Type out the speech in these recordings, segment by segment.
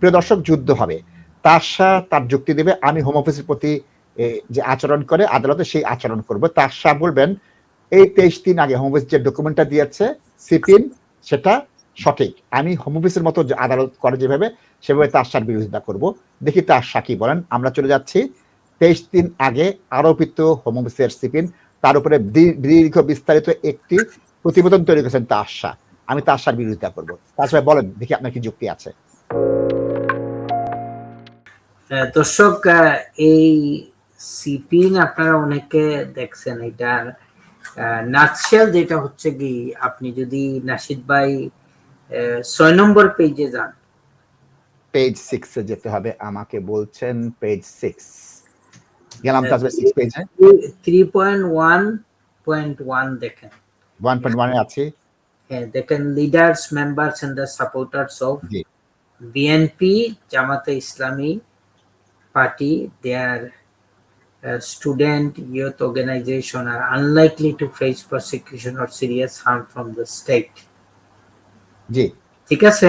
প্রিয় দর্শক, যুদ্ধ হবে। তারশা তার যুক্তি দেবে, আমি হোম অফিসের প্রতি যে আচরণ করে, আদালতে সেই আচরণ করব। তারশা বলবেন, এই তেইশ দিন আগে হোম অফিস যে ডকুমেন্টটা দিয়েছে সিপিন সেটা সঠিক। আমি হোম অফিসের মতো আদালত করে যেভাবে, সেভাবে তারশার বিরোধিতা করব। দেখি তারশা কি বলেন। আমরা চলে যাচ্ছি। তেইশ দিন আগে আরোপিত হোম অফিসের সিপিন তার উপরে দীর্ঘ বিস্তারিত একটি প্রতিবেদন তৈরি করেছেন তারশা। আমি তার তারশার বিরোধিতা করব। তাছাড়া বলেন, দেখি আপনার কি যুক্তি আছে। দর্শক এই সিপিন আপনারা অনেকে দেখছেন এটার নাটশেল যেটা হচ্ছে কি আপনি যদি নাসিদ ভাই ছয় নম্বর পেজে যান। পেজ সিক্সে যেতে হবে আমাকে বলছেন পেজ সিক্স গেলাম তাজবে সিক্স পেজে three point one point one দেখেন। ওয়ান পয়েন্ট ওয়ানে আছি। হ্যাঁ দেখেন leaders members and the supporters of BNP Jamaat-e Islami party their uh, student youth organization are unlikely to face persecution or serious harm from the state জি ঠিক আছে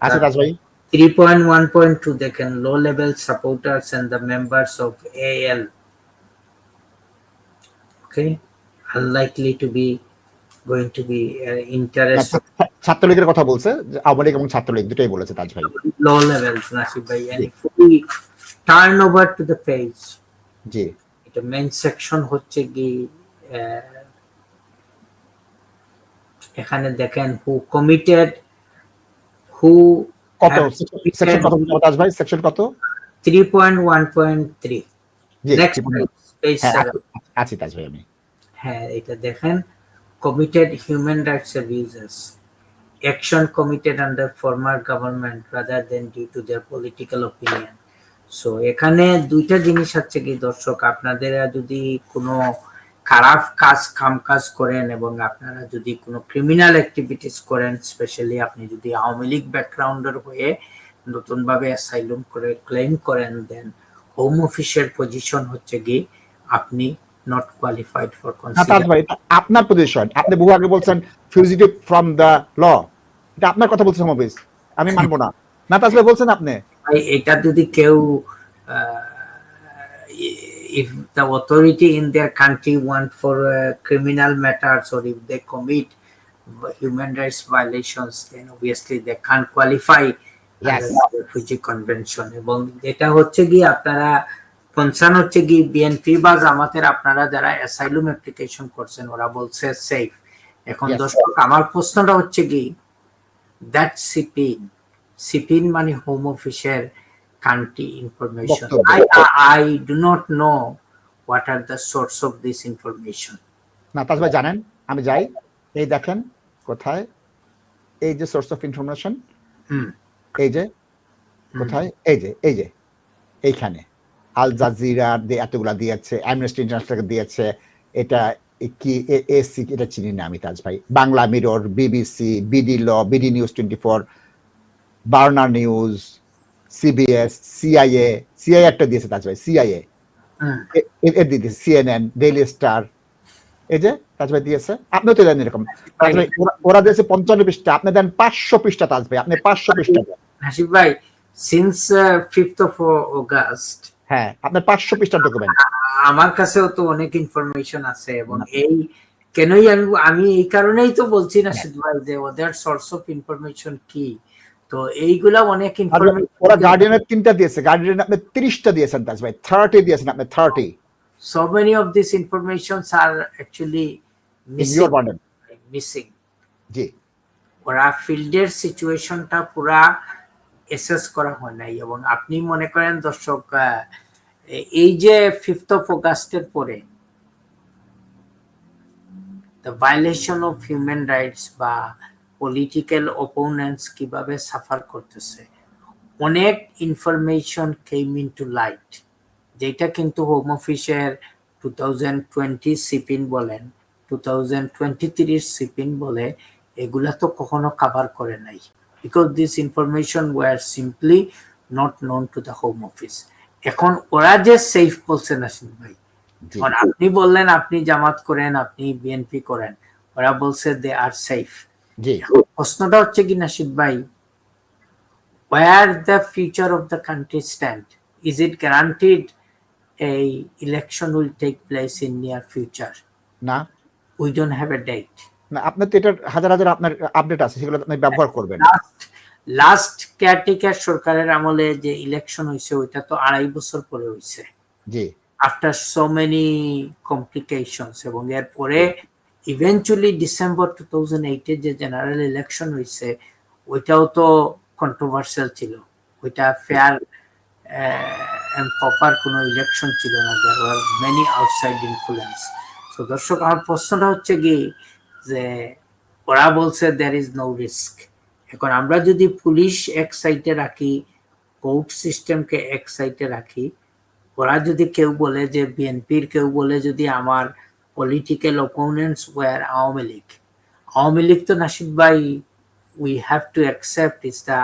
আছে তাজ ভাই 3.1.2 দেখেন low level supporters and the members of AL okay unlikely to be going to be uh, interested ছাত্রলীগের কথা বলছে আওয়ামী লীগ এবং ছাত্রলীগ দুটোই বলেছে তাজ ভাই low levels Nasib bhai and turn over to the page জি। এটা মেইন সেকশন হচ্ছে কি এখানে দেখেন হু কমিটেড হু কত? সেকশন কত বলতে আজ ভাই? সেকশন কত? 3.1.3 নেক্সট পেজ আছে তাজ ভাই আমি। হ্যাঁ এটা দেখেন। Committed human rights abuses action committed under former government rather than due to their political opinion so এখানে দুইটা জিনিস আছে কি দর্শক আপনাদের যদি কোনো খারাপ কাজ কাম কাজ করেন এবং আপনারা যদি কোনো ক্রিমিনাল অ্যাক্টিভিটিস করেন স্পেশালি আপনি যদি আওয়ামী লীগ ব্যাকগ্রাউন্ডের হয়ে নতুনভাবে অ্যাসাইলুম করে ক্লেম করেন দেন হোম অফিসের পজিশন হচ্ছে কি আপনি নট কোয়ালিফাইড ফর আপনার পজিশন আপনি বহু আগে বলছেন ফিউজিটিভ ফ্রম দ্য ল এটা আপনার কথা বলছে হোম অফিস আমি মানবো না। এটা যদি কেউ if the authority in their country want for criminal matter sorry if they commit human rights violations then obviously they qualify refugee convention এবং এটা হচ্ছে কি আপনারা কনসার্ন হচ্ছে কি বিএনপি বা আমাদের আপনারা যারা অ্যাসাইলুম অ্যাপ্লিকেশন করছেন ওরা বলছে সেফ এখন আমার প্রশ্নটা হচ্ছে কি দ্যাট সিপিং সিপিন মানে হোম অফিসের country information. I I do not know what are the source of this information না তাজ ভাই জানেন? আমি যাই। এই দেখেন কোথায়? এই যে সোর্স অফ ইনফরমেশন হুম। এই যে কোথায়? এই যে এই যে এইখানে। আল জাজিরা এতগুলা দিয়েছে অ্যামনেস্টি ইন্টারন্যাশনাল দিয়েছে। এটা কি এসি এটা চিনি না আমি তাজ ভাই। বাংলা মিরর বিবিসি বিডি ল বিডি নিউজ টোয়েন্টি ফোর বার্নার নিউজ সিবিএস সিআইএ সিআইএ একটা দিয়েছে তাজ ভাই সিআইএ। এর দিয়েছে সিএনএন ডেইলি স্টার এই যে তাজ ভাই দিয়েছে আপনিও তো দেন এরকম। ওরা- দিয়েছে পঞ্চান্ন পৃষ্ঠা আপনি দেন পাঁচশো পৃষ্ঠা তাজ ভাই আপনি পাঁচশো পৃষ্ঠা দেন। ভাই সিন্স ফিফথ অফ অগাস্ট হ্যাঁ আপনার পাঁচশো পৃষ্ঠার ডকুমেন্ট আমার কাছেও তো অনেক ইনফরমেশন আছে এবং এই কেনই আমি আমি এই কারণেই তো বলছি না সিদ্ধ ভাই যে ওদের সোর্স অফ ইনফরমেশন কি? তো এইগুলা অনেক ওরা গার্ডিয়ানের তিনটা দিয়েছে। গার্ডিয়ান আপনি তিরিশটা দিয়েছেন তাজ ভাই। থার্টি দিয়েছেন আপনি thirty so many of these informations are actually in missing. Your burden missing. জি। ওরা ফিল্ডের সিচুয়েশনটা পুরা এসেস করা হয় নাই। এবং আপনি মনে করেন দর্শক এই যে ফিফথ অফ অগাস্টের পরে the violation of human rights বা পলিটিক্যাল অপোনেন্টস কীভাবে সাফার করতেছে। অনেক information came in to light যেটা কিন্তু হোম অফিসের টু থাউজেন্ড টোয়েন্টি সিপিন বলেন টু থাউজেন্ড টোয়েন্টি থ্রির সিপিন বলে এগুলা তো কখনো কাভার করে নাই। Because this information were simply not known to the home office এখন ওরা যে সেফ বলছে নাসিম ভাই। আপনি বললেন আপনি জামাত করেন আপনি বিএনপি করেন ওরা বলছে দে আর সেফ জি। প্রশ্নটা হচ্ছে কি নাসিদ ভাই where the future of the country stand? Is it guaranteed a election will take place in near future? না। We don't have a date. না আপনার তো এটার হাজার হাজার আপনার আপডেট আছে সেগুলো আপনি ব্যবহার করবেন। লাস্ট লাস্ট কেয়ারটেকার সরকারের আমলে যে ইলেকশন হয়েছে ওইটা তো আড়াই বছর পরে হয়েছে। জি। আফটার সো মেনি কমপ্লিকেশনস এবং এরপরে ইভেনচুয়ালি ডিসেম্বর টু থাউজেন্ড এইটে যে জেনারেল ইলেকশন হয়েছে ওইটাও তো কন্ট্রোভার্সিয়াল ছিল। ওইটা ফেয়ার এন্ড প্রপার কোনো ইলেকশন ছিল না। There were many outside influence তো দর্শক, আমার প্রশ্নটা হচ্ছে কি যে, ওরা বলছে দ্যার ইজ নো রিস্ক এখন আমরা যদি পুলিশ এক সাইডে রাখি কোর্ট সিস্টেমকে এক সাইডে রাখি, ওরা যদি কেউ বলে যে বিএনপির কেউ বলে যদি আমার political opponents were Awami League Awami League তো নাসিদ ভাই we have to accept is the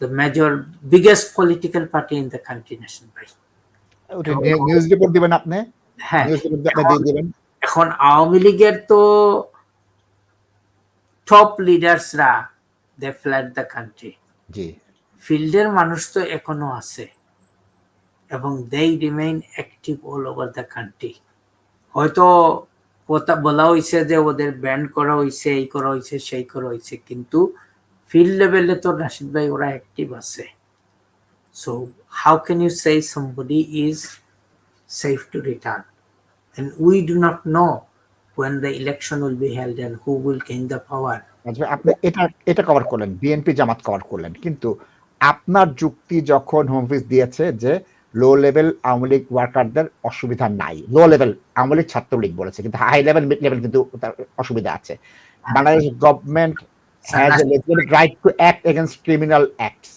the major biggest political party in the country Nasid ভাই নিউজ রিপোর্ট দিবেন আপনি? হ্যাঁ। এখন আওয়ামী লীগের তো টপ লিডার্সরা দে ফ্ল্যাট দ্য কান্ট্রি জি। ফিল্ডের মানুষ তো এখনও আছে। এবং they remain active all over the country হয়তো কথা বলা হয়েছে যে ওদের ব্যান্ড করা হয়েছে এই করা হয়েছে সেই করা হয়েছে কিন্তু ফিল্ড লেভেলে তো রাশিদ ভাই ওরা অ্যাক্টিভ আছে। So how can you say somebody is safe to return? And we do not know when the election will be held and who will gain power. আচ্ছা, আপনি এটা এটা কভার করলেন বিএনপি জামাত কভার করলেন। কিন্তু আপনার যুক্তি যখন হোম অফিস দিয়েছে যে লো লেভেল আওয়ামী লীগ ওয়ার্কারদের অসুবিধা নাই। লো লেভেল আওয়ামী লীগ ছাত্রলীগ বলেছে, কিন্তু হাই লেভেল মিড লেভেল কিন্তু তার অসুবিধা আছে। Bangladesh government has right to act against criminal acts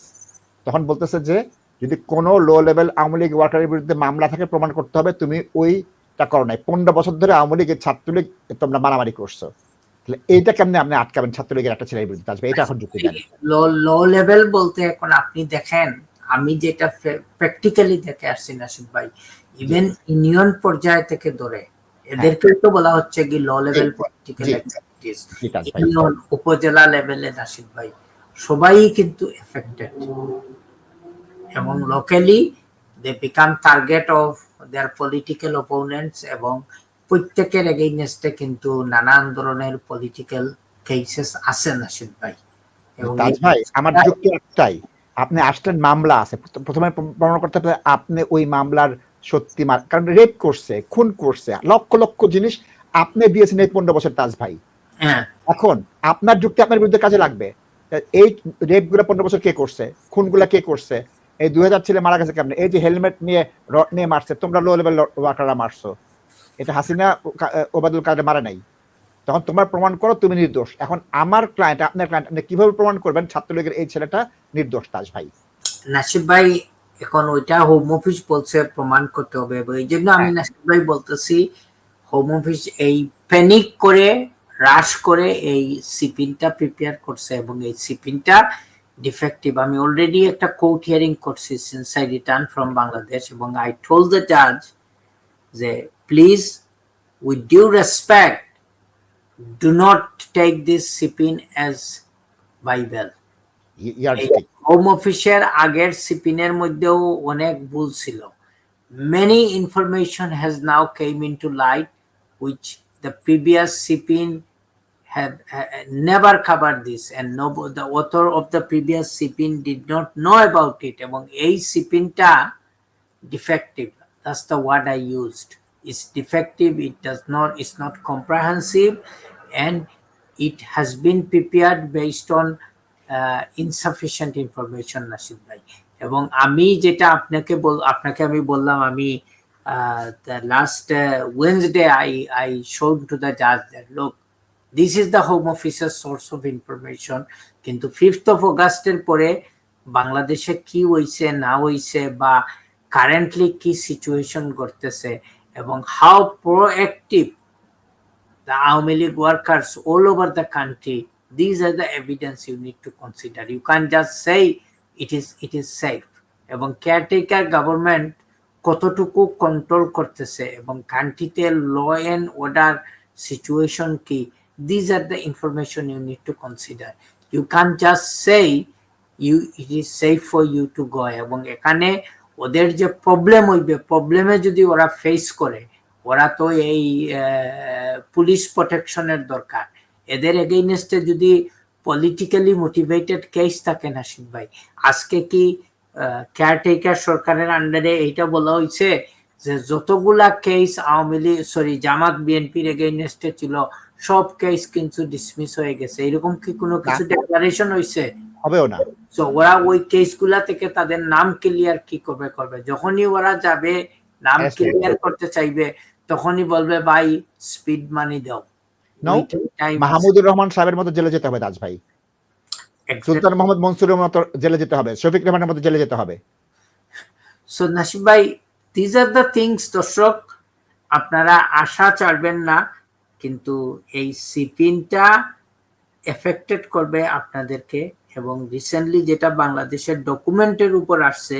তখন বলতেছে যে, যদি কোনো লো লেভেল আওয়ামী লীগ ওয়ার্কারের বিরুদ্ধে মামলা থাকে, প্রমাণ করতে হবে, তুমি ওইটা করো নাই। পনেরো বছর ধরে আওয়ামী লীগের ছাত্রলীগ তোমরা মারামারি করছ। তাহলে এইটা কেমনে আপনি আটকাবেন ছাত্রলীগের একটা ছেলের বিরুদ্ধে? আসবে, এটা এখন যুক্তি লো লেভেল বলতে এখন আপনি দেখেন আমি যেটা প্র্যাকটিক্যালি দেখে আসছি নাসিদ ভাই ইভেন ইউনিয়ন পর্যায় থেকে ধরে এদেরকে তো বলা হচ্ছে কি low level political activities. Union upazila লেভেলে নাসিদ ভাই সবাই কিন্তু এফেক্টেড এবং locally they became target of their political opponents এবং প্রত্যেকের এগেইনস্টে কিন্তু নানান ধরনের পলিটিক্যাল কেসেস আছে নাসিদ ভাই। এবং ভাই আমার যুক্তি একটাই আপনি আসলেন মামলা আছে। প্রথমে প্রমাণ করতে হবে আপনি ওই মামলার সত্যি কারণ রেপ করছে খুন করছে লক্ষ লক্ষ জিনিস আপনি দিয়েছেন এই পনেরো বছর তাজ ভাই। হ্যাঁ। এখন আপনার যুক্তি আপনার বিরুদ্ধে কাজে লাগবে। এই রেপগুলো পনেরো বছর কে করছে? খুনগুলা কে করছে? এই দুই হাজার ছেলে মারা গেছে কেমনে? এই যে হেলমেট নিয়ে রড নিয়ে মারছে তোমরা লো লেভেল ওয়ার্কাররা মারছো। এটা হাসিনা ওবাদুল কাদের মারে নাই। তখন তোমার প্রমাণ করো তুমি নির্দোষ। এখন আমার ক্লায়েন্ট আপনার ক্লায়েন্ট আপনি কীভাবে প্রমাণ করবেন? ছাত্রলীগের এই ছেলেটা নির্দোষ তাজ ভাই। নাসিব ভাই এখন ওইটা হোম অফিস বলছে প্রমাণ করতে হবে। এই জন্য আমি নাসিব ভাই বলতেছি হোম অফিস এই প্যানিক করে হ্রাস করে এই সিপিনটা প্রিপেয়ার করছে এবং এই সিপিনটা ডিফেক্টিভ আমি অলরেডি একটা কোর্ট হিয়ারিং করছি since I return from Bangladesh এবং আই টোল দ্য জাজ যে please with due respect do not take this CPIN as Bible year home অফিসের আগের সিপিনের মধ্যেও অনেক ভুল ছিল many information has now came in to light which the previous CPIN had uh, never covered this and no the author of the previous sipin did not know about it এবং এই সিপিনটা defective that's the word i used it's defective it does not it's not comprehensive and it has been prepared based on uh, insufficient information Nasid ভাই। এবং আমি যেটা আপনাকে বল আপনাকে আমি বললাম আমি last Wednesday I I showed to the জাজ that look this is the home অফিসের সোর্স অফ ইনফরমেশন কিন্তু ফিফথ অফ অগাস্টের পরে বাংলাদেশে কি হইছে না হইছে বা কারেন্টলি কি সিচুয়েশন করতেছে এবং how proactive the Awami League workers all over the country. These are the evidence you need to consider. You can't just say it is it is safe. এবং কেয়ারটেকার গভর্নমেন্ট কতটুকু control করতেছে এবং কান্ট্রিতে law and order situation কি these are the information you need to consider you can just say you it is safe for you to go এবং এখানে ওদের যে প্রবলেম হইবে প্রবলেমে যদি ওরা ফেস করে ওরা তো এই পুলিশ প্রোটেকশনের দরকার। এদের এগেইনস্টে যদি পলিটিক্যালি মোটিভেটেড কেস থাকে নাসিদ ভাই আজকে কি কেয়ারটেকার সরকারের আন্ডারে এইটা বলা হয়েছে যে যতগুলা case Awami League sorry Jamaat বিএনপির এগেইনস্টে ছিল সব কেস কিন্তু ডিসমিস হয়ে গেছে। এরকম কি কোনো কিছু ডেক্লারেশন হয়েছে হবেও না। তো ওরা ওই কেসগুলা থেকে তাদের নাম ক্লিয়ার কি করবে করবে। যখনই ওরা যাবে নাম ক্লিয়ার করতে চাইবে তখনই বলবে ভাই স্পিড মানি দাও। মাহমুদুর রহমান সাহেবের মতো জেলে যেতে হবে তাজ ভাই। সুলতান মোহাম্মদ মনসুরের মতো জেলে যেতে হবে শফিক রহমানের মতো জেলে যেতে হবে। সো নাসিব ভাই দিজ আর দ্য থিংস দর্শক আপনারা আশা ছাড়বেন না কিন্তু এই সিপিনটা এফেক্টেড করবে আপনাদেরকে। এবং রিসেন্টলি যেটা বাংলাদেশের ডকুমেন্টের উপর আসছে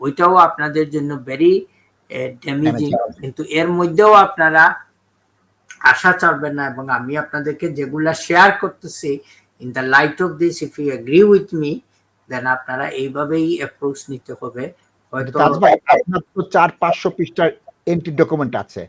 ওইটাও আপনাদের জন্য ভেরি ড্যামেজিং কিন্তু এর মধ্যেও আপনারা আশা ছাড়বেন না এবং আমি আপনাদেরকে যেগুলা শেয়ার করতেছি in the light of this if you agree with me then আপনারা এইভাবেই অ্যাপ্রোচ নিতে হবে। হয়তো আপনার তো চার পাঁচশো পৃষ্ঠার এন্ট্রি ডকুমেন্ট আছে।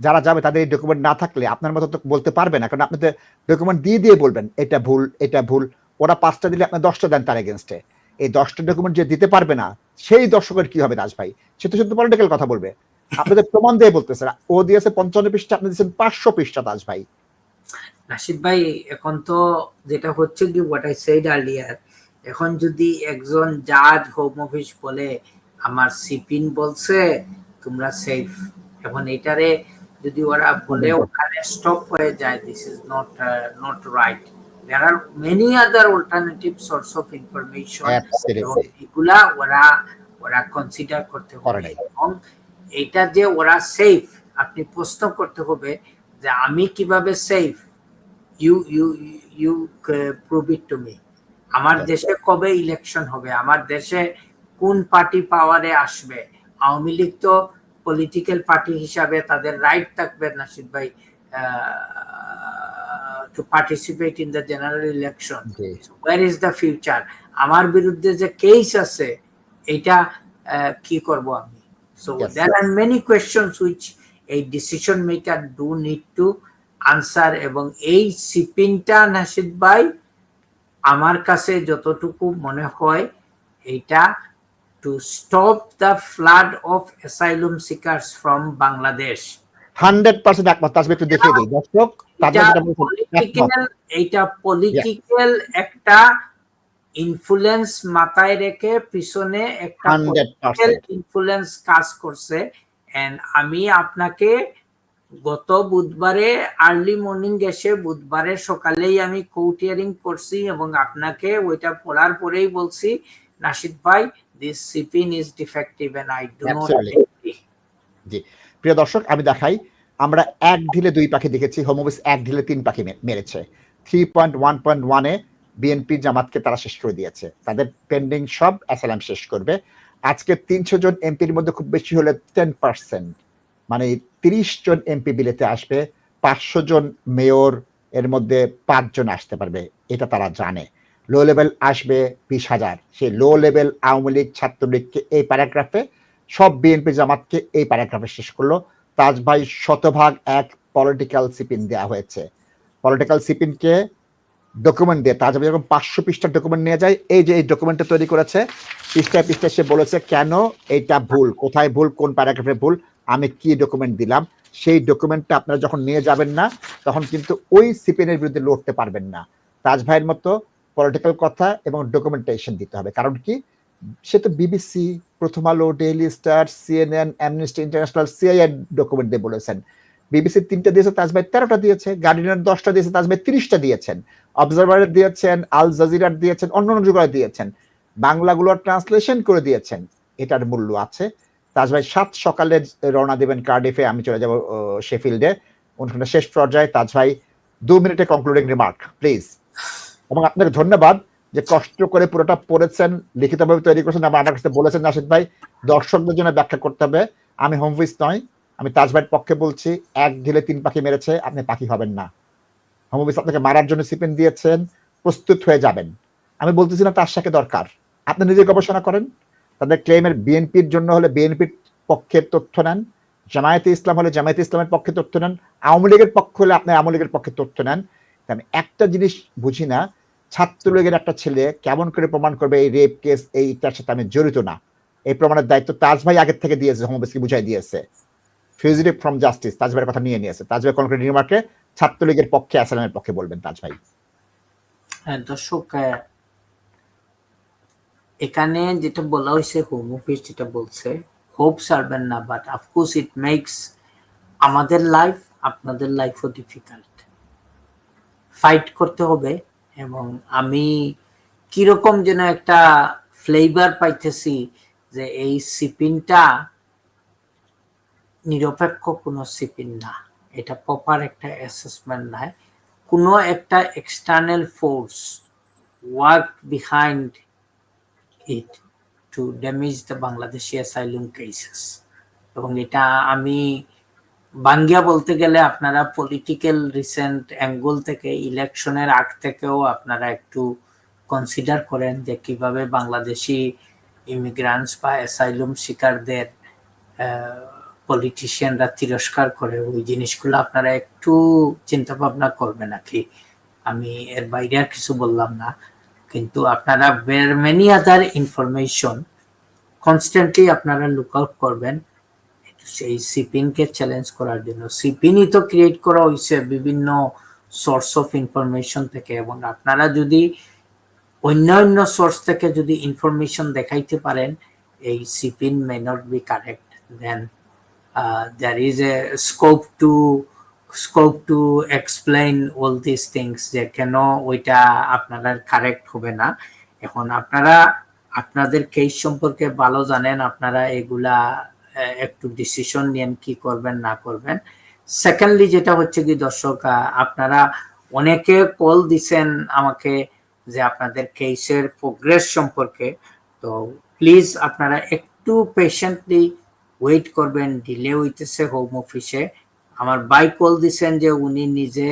যারা যাবে তাদের এই ডকুমেন্ট না থাকলে আপনার মতো তো বলতে পারবে না কারণ আপনি তো ডকুমেন্ট দিয়ে দিয়ে বলবেন এটা ভুল এটা ভুল ওরা পাঁচটা দিলে আপনি দশটা দেন তার এগেনস্টে এই দশটা ডকুমেন্ট যে দিতে পারবে না সেই দর্শকের কি হবে দাস ভাই? সে তো শুধু পলিটিক্যাল কথা বলবে। আপনাদের প্রমাণ দিয়ে বলতেছে ও দিয়েছে পঞ্চান্ন পৃষ্ঠা আপনি দিয়েছেন পাঁচশো পৃষ্ঠা দাস ভাই। নাসিদ ভাই এখন তো যেটা হচ্ছে কি হোয়াট আই সেড আর্লিয়ার এখন যদি একজন জাজ হোম অফিস বলে আমার সিপিন বলছে তোমরা সেফ এখন এটারে যদি ওরা বলে ওখানে স্টপ হয়ে যায় this is not not right many other alternative source of information এবং Absolutely. এগুলা ওরা ওরা কনসিডার করতে করে হবে। এবং এটা যে ওরা সেফ আপনি প্রশ্ন করতে হবে যে আমি কীভাবে safe you you you prove it to me আমার. দেশে কবে ইলেকশন হবে আমার দেশে কোন পার্টি পাওয়ারে আসবে আওয়ামী লীগ তো পলিটিক্যাল পার্টি হিসাবে তাদের রাইট থাকবে নাসিদ ভাই to participate in the general election G. Where is the future আমার বিরুদ্ধে যে কেস আছে এটা কি করব আমি? So Yes, there are many questions which এই decision maker do need to answer এবং এই সিপিনটা নাসিদ ভাই আমার কাছে যতটুকু মনে হয় এটা to stop the flood of asylum seekers from Bangladesh hundred percent একমত। একটু দেখিয়ে দিই দর্শক এইটা পলিটিক্যাল একটা ইনফ্লুয়েন্স মাথায় রেখে পিছনে একটা ইনফ্লুয়েন্স কাজ করছে। এন্ড আমি আপনাকে গত বুধবারে আর্লি মর্নিং এসে বুধবারে সকালেই আমি কোটিয়ারিং করছি এবং আপনাকে ওইটা পড়ার পরেই বলছি নাসিদ ভাই this CPIN is defective and I do not Absolutely. প্রিয় দর্শক, আমি দেখাই, আমরা এক ঢিলে দুই পাখি দেখেছি হোম অফিস এক ঢিলে তিন পাখি মেরেছে। থ্রি পয়েন্ট ওয়ান পয়েন্ট ওয়ানে বিএনপি জামাতকে তারা শেষ করে দিয়েছে। তাদের পেন্ডিং সব অ্যাসালাম শেষ করবে। আজকে তিনশো জন এমপির মধ্যে খুব বেশি হলে টেন পার্সেন্ট মানে তিরিশ জন এমপি বিলেতে আসবে, পাঁচশো জন মেয়র এর মধ্যে পাঁচজন আসতে পারবে, এটা তারা জানে। লো লেভেল আসবে বিশ হাজার। সেই লো লেভেল আওয়ামী লীগ, ছাত্রলীগকে এই প্যারাগ্রাফে সব বিএনপি জামাতকে এই প্যারাগ্রাফে শেষ করল। তাজ ভাই শতভাগ এক পলিটিক্যাল সিপিন দেওয়া হয়েছে। পলিটিক্যাল সিপিনকে ডকুমেন্ট দিয়ে তাজ ভাই যখন পাঁচশো পৃষ্ঠার ডকুমেন্ট নিয়ে যায়। এই যে এই ডকুমেন্টটা তৈরি করেছে, পৃষ্ঠায় পৃষ্ঠায় সে বলেছে, কেন এটা ভুল? কোথায় ভুল? কোন প্যারাগ্রাফে ভুল? আমি কি ডকুমেন্ট দিলাম? সেই ডকুমেন্টটা আপনারা যখন নিয়ে যাবেন না, তখন কিন্তু ওই সিপিনের বিরুদ্ধে লড়তে পারবেন না। তাজ ভাইয়ের মতো পলিটিক্যাল কথা এবং ডকুমেন্টেশন দিতে হবে। কারণ কি? সে তো BBC Prothom Alo Daily Star CNN Amnesty International CIR document দিয়ে বলেছেন। বিবিসি তিনটা দিয়েছে তাজ ভাই তেরোটা দিয়েছে গার্ডিয়ান দশটা দিয়েছে তাজ ভাই তিরিশটা দিয়েছেন। অবজারভারের দিয়েছেন আল জাজিরার দিয়েছেন, অন্য অন্য যুগায় দিয়েছেন। বাংলাগুলোর ট্রান্সলেশন করে দিয়েছেন, এটার মূল্য আছে। তাজ ভাই সাত সকালে রওনা দেবেন কার্ডিফে আমি চলে যাব শেফিল্ডে অনুষ্ঠানটা শেষ পর্যায়ে তাজ ভাই দু মিনিটে কনক্লুডিং রিমার্ক প্লিজ এবং আপনাকে ধন্যবাদ। যে কষ্ট করে পুরোটা পড়েছেন লিখিতভাবে তৈরি করেছেন, আবার আমার কাছে বলেছেন, নাসিদ ভাই, দর্শকদের জন্য ব্যাখ্যা করতে হবে। আমি হোম অফিস নয়, আমি তাজ ভাইয়ের পক্ষে বলছি, এক ঢিলে তিন পাখি মেরেছে, আপনি পাখি হবেন না। হোম অফিস আপনাকে মারার জন্য সিপেন দিয়েছেন, প্রস্তুত হয়ে যাবেন। আমি বলতেছি না তার সাথে দরকার। আপনি নিজে গবেষণা করেন, তাদের ক্লেমের বিএনপির জন্য হলে বিএনপির পক্ষের তথ্য নেন, জামায়াতে ইসলাম হলে জামায়াতে ইসলামের পক্ষে তথ্য নেন, আওয়ামী লীগের পক্ষ হলে আপনি আওয়ামী লীগের পক্ষে তথ্য নেন। আমি একটা জিনিস বুঝি না ছাত্রলীগের একটা ছেলে কেমন করে প্রমাণ করবে এই রেপ কেস এই ইত্যার সাথে আমি জড়িত না? এই প্রমাণের দায়িত্ব তাজ ভাই আগের থেকে দিয়েছে হোমবেসকে বুঝাই দিয়েছে। ফিউজিটিভ ফ্রম জাস্টিস তাজ ভাইয়ের কথা নিয়ে নিয়েছে। তাজ ভাই কনক্রিট নিউমার্কে ছাত্রলীগের পক্ষে আসালামের পক্ষে বলবেন তাজ ভাই। হ্যাঁ দর্শক এখানে যেটা বলা হয়েছে হোম অফিস যেটা বলছে হোপ সারবেন না but of course it makes আমাদের লাইফ আপনাদের লাইফও ডিফিকাল্ট ফাইট করতে হবে এবং আমি কীরকম যেন একটা ফ্লেভার পাইতেছি যে এই সিপিনটা নিরপেক্ষ কোনো সিপিন না। এটা প্রপার একটা অ্যাসেসমেন্ট নাই। কোনো একটা external force work behind it to damage the Bangladeshi asylum cases এবং এটা আমি বাঙ্গিয়া বলতে গেলে আপনারা পলিটিক্যাল রিসেন্ট অ্যাঙ্গল থেকে ইলেকশনের আগ থেকেও আপনারা একটু কনসিডার করেন যে কীভাবে বাংলাদেশি ইমিগ্রান্টস বা অ্যাসাইলুম শিকারদের পলিটিশিয়ানরা তিরস্কার করে। ওই জিনিসগুলো আপনারা একটু চিন্তা ভাবনা করবেন নাকি আমি এর বাইরে আর কিছু বললাম না। কিন্তু আপনারা মেনি আদার ইনফরমেশন কনস্ট্যান্টলি আপনারা লুক আউট করবেন। সেই সিপিনকে চ্যালেঞ্জ করার জন্য। সিপিনই তো ক্রিয়েট করা হয়েছে বিভিন্ন সোর্স অফ ইনফরমেশন থেকে। এবং আপনারা যদি অন্য অন্য সোর্স থেকে যদি ইনফরমেশন দেখাইতে পারেন, এই CPIN may not be correct then there is a scope to scope to explain all this things যে কেন ওইটা আপনারা কারেক্ট হবে না। এখন আপনারা, আপনাদের কেস সম্পর্কে ভালো জানেন, আপনারা এগুলা একটু ডিসিশন নিয়েন কি করবেন, না করবেন। সেকেন্ডলি যেটা হচ্ছে কি দর্শক আপনারা অনেকে কল দিছেন আমাকে যে আপনাদের কেসের প্রোগ্রেস সম্পর্কে। তো প্লিজ আপনারা একটু পেশেন্টলি ওয়েট করবেন ডিলে হইতেছে হোম অফিসে আমার বাই কল দিছেন যে উনি নিজে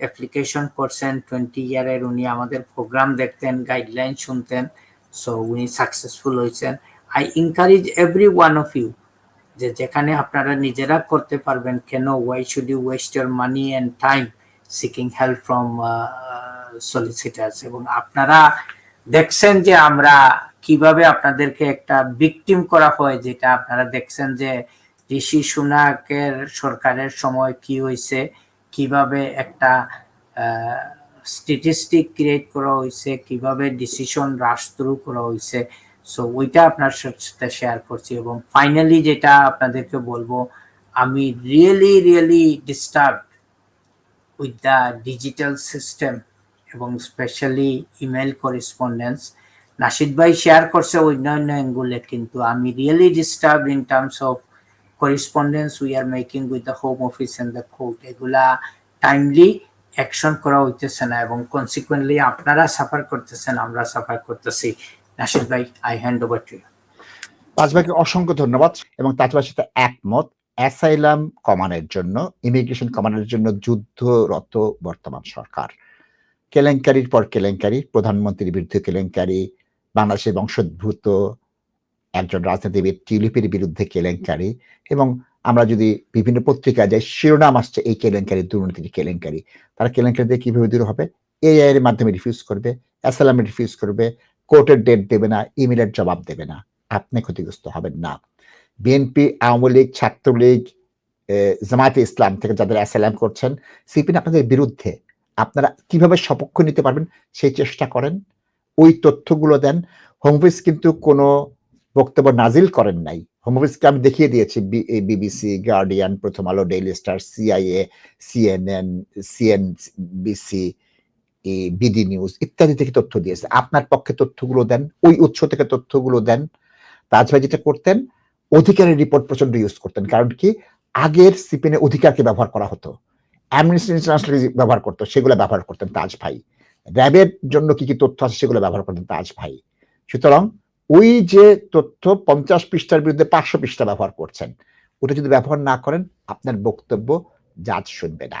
অ্যাপ্লিকেশন করছেন টোয়েন্টি ইয়ারের উনি আমাদের প্রোগ্রাম দেখতেন গাইডলাইন শুনতেন। সো উনি সাকসেসফুল হয়েছেন। I encourage every one of you যে যেখানে আপনারা নিজেরা করতে পারবেন, কেন why should you waste your money and time seeking help from solicitors এবং আপনারা দেখছেন যে আমরা কীভাবে আপনাদেরকে একটা ভিকটিম করা হয়, যেটা আপনারা দেখছেন যে ঋষি সুনাকের সরকারের সময় কি হয়েছে, কীভাবে একটা স্ট্যাটিস্টিক ক্রিয়েট করা হয়েছে, কীভাবে ডিসিশন রাশ থ্রু করা হয়েছে। সো ওইটা আপনার সাথে শেয়ার করছি এবং ফাইনালি যেটা আপনাদেরকে বলব, আমি really really disturb with the digital system এবং স্পেশালি ইমেল করেসপন্ডেন্স নাসিদ ভাই শেয়ার করছে অন্যান্য অ্যাঙ্গুলে কিন্তু আমি really disturb in terms of correspondence we are making with the home office and the court এগুলা টাইমলি অ্যাকশন করা হইতেছে না এবং কনসিকুয়েন্টলি আপনারা সাফার করতেছেন, আমরা সাফার করতেছি। নাসিদ ভাই I hand over to Taj ভাইকে অসংখ্য ধন্যবাদ এবং তাজ ভাইয়ের সাথে একমত অ্যাসাইলাম কমানোর জন্য, ইমিগ্রেশন কমানোর জন্য যুদ্ধরত বর্তমান সরকার। কেলেঙ্কারির পর কেলেঙ্কারি, প্রধানমন্ত্রীর বিরুদ্ধে কেলেঙ্কারি, বাংলাদেশের বংশোদ্ভূত একজন রাজনীতিবিদ টিউলিপের বিরুদ্ধে কেলেঙ্কারি এবং আমরা যদি বিভিন্ন পত্রিকায় যাই, শিরোনাম আসছে এই কেলেঙ্কারি, দুর্নীতির কেলেঙ্কারি। তারা কেলেঙ্কারি দিয়ে কীভাবে দূর হবে? এআই এর মাধ্যমে রিফিউজ করবে অ্যাসালামে রিফিউজ করবে কোর্টের ডেট দেবে না ইমেলের জবাব দেবে না। আপনি ক্ষতিগ্রস্ত হবেন না। বিএনপি আওয়ামী লীগ, ছাত্রলীগ জামায়াতে ইসলাম থেকে যাদের অ্যাসালাম করছেন সিপিন আপনাদের বিরুদ্ধে আপনারা কীভাবে সপক্ষ নিতে পারবেন সেই চেষ্টা করেন। ওই তথ্যগুলো দেন। হোম অফিস কিন্তু কোনো বক্তব্য নাজিল করেন নাই। হোম অফিসকে আমি দেখিয়ে দিয়েছি BBC Guardian Prothom Alo Daily Star CIA CNN CNBC BD news ইত্যাদি থেকে তথ্য দিয়েছে। আপনার পক্ষে তথ্যগুলো দেন, ওই উৎস থেকে তথ্যগুলো দেন তাজ ভাই যেটা করতেন, অধিকারের রিপোর্ট প্রচণ্ড ইউজ করতেন। কারণ কি? আগের সিপিনে অধিকারকে ব্যবহার করা হতো। অ্যামনেস্টি ইন্টারন্যাশনাল ব্যবহার করতো, সেগুলো ব্যবহার করতেন তাজ ভাই। র্যাবের জন্য কি কি তথ্য আছে সেগুলো ব্যবহার করতেন তাজ ভাই। সুতরাং ওই যে তথ্য পঞ্চাশ পৃষ্ঠার বিরুদ্ধে পাঁচশো পৃষ্ঠা ব্যবহার করছেন, ওটা যদি ব্যবহার না করেন, আপনার বক্তব্য জাজ শুনবে না।